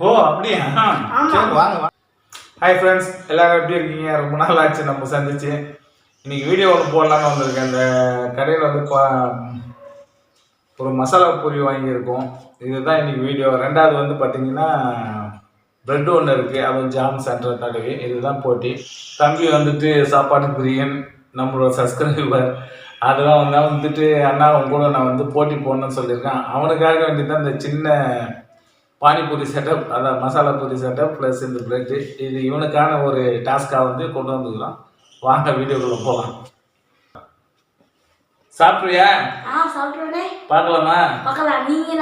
ஓ அப்படியா. சரி வாங்க ஹாய் ஃப்ரெண்ட்ஸ் எல்லாரும் எப்படி இருக்கீங்க? ரொம்ப நாள் ஆச்சு நம்ம சந்திச்சு. இன்னைக்கு வீடியோ ஒன்று போடலான்னு வந்திருக்கேன். அந்த கடையில் வந்து ஒரு மசாலா பூரி வாங்கியிருக்கோம். இதுதான் இன்னைக்கு வீடியோ ரெண்டாவது வந்து பார்த்தீங்கன்னா பிரெட் ஒன்று இருக்குது அது ஜாம் சென்டர் தடவி. இதுதான் போட்டி. தம்பி வந்துட்டு சாப்பாடு பிரியன் நம்மளோட சப்ஸ்கிரைபர் அதெல்லாம் வந்து வந்துட்டு அண்ணா உன் கூட நான் வந்து போட்டி போடணும்னு சொல்லியிருக்கான். அவனுக்காக வேண்டி தான் இந்த சின்ன பானிபூரி செட்டப் அதான் மசாலா பூரி செட்டப் ப்ளஸ் இந்த பிரெட்டு இது இவனுக்கான ஒரு டாஸ்க்காக வந்து கொண்டு வந்துக்கலாம் வாங்க வீடியோக்குள்ளே போகலாம் சாப்பிட்றியா ஆ பார்க்கலாமா? பார்க்கலாம். நீங்க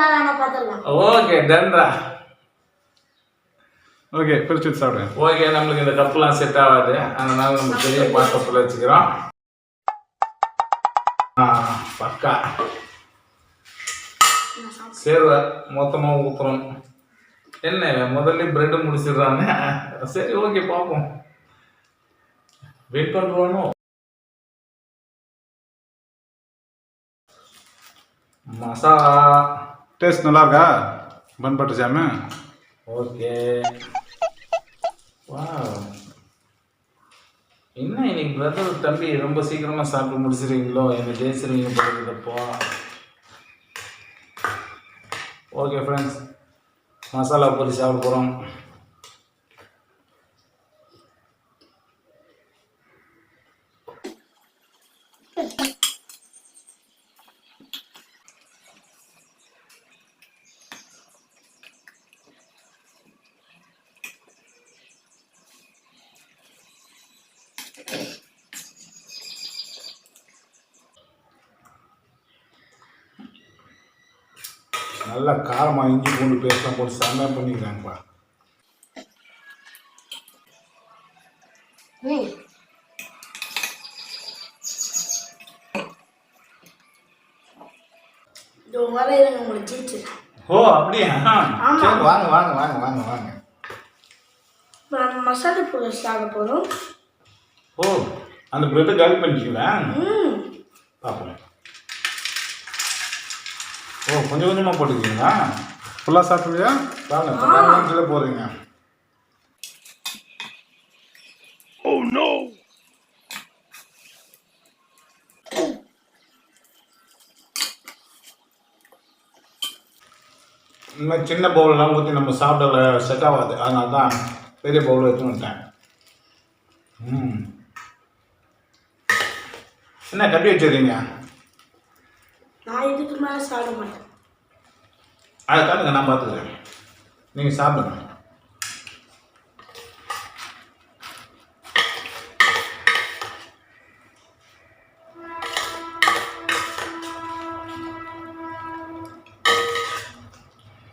ஓகே டன்ரா ஓகே பிரிச்சு சாப்பிடுங்க. ஓகே நம்மளுக்கு இந்த கப்புலாம் செட் ஆகாது. அதனால நம்ம பெரிய பாத்திரத்தில் வச்சுக்கிறோம். பக்கா. சேர்வ மொத்தமாக ஊற்றுறோம் என்ன முதல்ல பிரெட்டு முடிச்சிடுறாங்க சரி ஓகே பார்ப்போம். வெயிட் பண்ணுறோனோ மசாலா. டேஸ்ட் நல்லா இருக்கா பன் பட்டர் ஜாமு? ஓகே வா என்ன பிரதர் தம்பி ரொம்ப சீக்கிரமாக சாப்பிட்டு முடிச்சிருவீங்களோ? என்னை ஜெயிச்சிருவீங்க போகிறதப்போ ஓகே ஃப்ரெண்ட்ஸ் மசாலா பொரி சாப்பிட போகிறோம் நல்லா காரமாக இஞ்சி பூண்டு பேஸ்ட்லாம் போட்டு செம்மையாக பண்ணிக்கிறாங்கப்பா ஓ அப்படியா. சரி வாங்க வாங்க வாங்க வாங்க வாங்க. மசாலா பூரி சாப்பிட போகிறோம் ஓ அந்த பிரெட்டை காலி பண்ணிட்டீங்களா? ம். பார்ப்போம் கொஞ்சம் கொஞ்சமாக போட்டுக்கிறீங்களா? ஃபுல்லாக சாப்பிடுவியா? பாருங்க பதினாறு நிமிஷத்தில் போகிறீங்க இந்த மாதிரி சின்ன பவுல்லாம் ஊற்றி நம்ம சாப்பிட செட் ஆகாது. அதனால தான் பெரிய பவுல் எடுத்துன்னு வந்துட்டேன். ம். என்ன கட்டி வச்சிருக்கீங்க? நான் இதுக்கு மேலே சாப்பிட மாட்டேன். அதை காட்டுங்க நான் பார்த்துக்கிறேன். நீங்கள் சாப்பிடுங்க.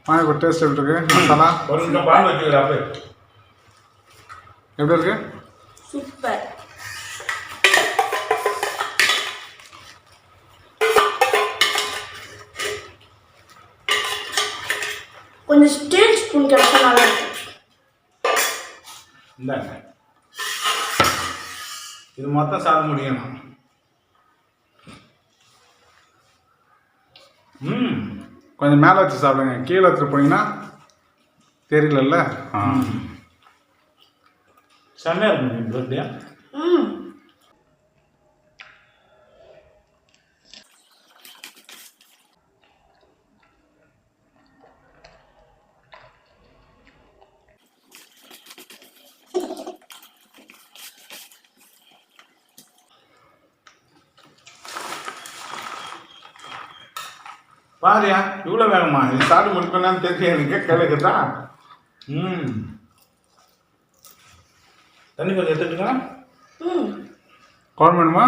வாங்க இப்போ டேஸ்ட் எப்படி இருக்கு. மசாலா? ஒரு நிமிஷம் பால் வச்சுக்கிறேன் அப்படியே. எப்படி இருக்கு? சூப்பர். கொஞ்சம் ஸ்டீல் ஸ்பூன் கிடைச்சா நல்லா இருக்கும். இந்தாங்க. இது மொத்தம் சாப்பிட முடியணும். ம். கொஞ்சம் மேலே வச்சு சாப்பிடுங்க. கீழே எடுத்துட்டு போனீங்கன்னா தெரியலல்ல? ஆ. செம்மையாக இருக்கும் பிரெட்டு ம். பாரியா இவ்வளோ வேணுமா இது சாப்பிட்டு முடிப்பேன்னு தெரியும் எனக்கு கிழக்குதா ம். தண்ணி கொஞ்சம் எடுத்துட்டுங்க ம். குழம்பு வேணுமா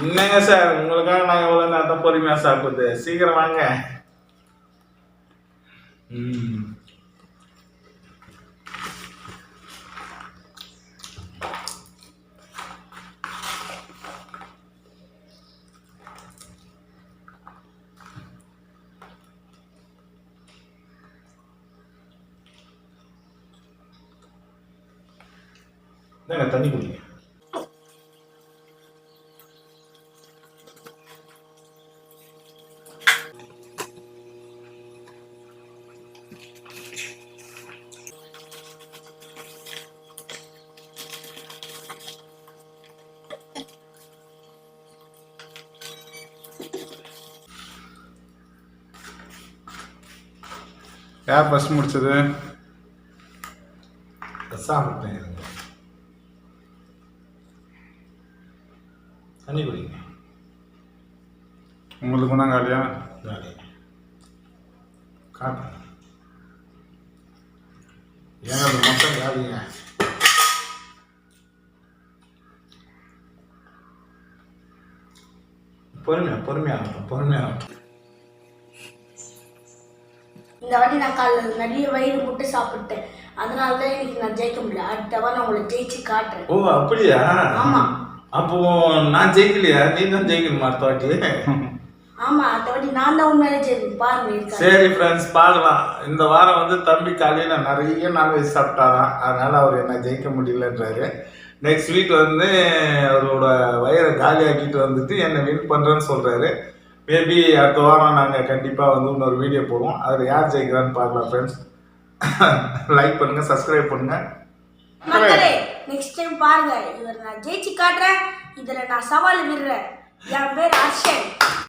என்னங்க சார் உங்களுக்காக நான் எவ்வளோ நேரம் பொறுமையா சாப்பிடுது சீக்கிரம் வாங்க. தண்ணி குடிங்க. யார் ஃபர்ஸ்ட் முடிச்சது. தண்ணி குடிங்க உங்களுக்கு தான் காலியா காலி காட்டுங்க ஏங்க அது மொத்தம் காலிங்க பொறுமையா பொறுமையா பொறுமையா இந்த வாட்டி நான் காலைல நிறைய வயிறு முட்டை சாப்பிட்டேன். அதனால தான் இன்னைக்கு நான் ஜெயிக்க முடியல. அடுத்த வாரம் நான் உங்களை ஜெயிச்சு காட்டுறேன். ஓ அப்படியா? ஆமா. அப்போ நான் ஜெயிக்கலையா? நீ தான் ஜெயிக்கணுமா அடுத்த வாட்டி? ஆமா அடுத்த வாட்டி நான் தான் உண்மையிலே ஜெயிக்கணும் பாருங்க சரி ஃப்ரெண்ட்ஸ் பார்க்கலாம் இந்த வாரம் வந்து தம்பி காலையில் நிறைய நான்வெஜ் சாப்பிட்டாராம். அதனால அவர் என்ன ஜெயிக்க முடியலன்றாரு. நெக்ஸ்ட் வீக் வந்து அவரோட வயிறை காலியாக்கிட்டு வந்துட்டு என்னை வின் பண்ணுறேன்னு சொல்கிறாரு மேபி அடுத்த வாரம் நாங்கள் கண்டிப்பாக வந்து இன்னொரு வீடியோ போடுவோம். அதில் யார் ஜெயிக்கிறான்னு பார்க்கலாம் ஃப்ரெண்ட்ஸ் லைக் பண்ணுங்கள் சப்ஸ்கிரைப் பண்ணுங்கள் மக்களே நெக்ஸ்ட் டைம் பாருங்க. இவர் நான் ஜெயிச்சு காட்டுறேன். இதில் நான் சவால் விடுறேன். என் பேர் அர்ஷன்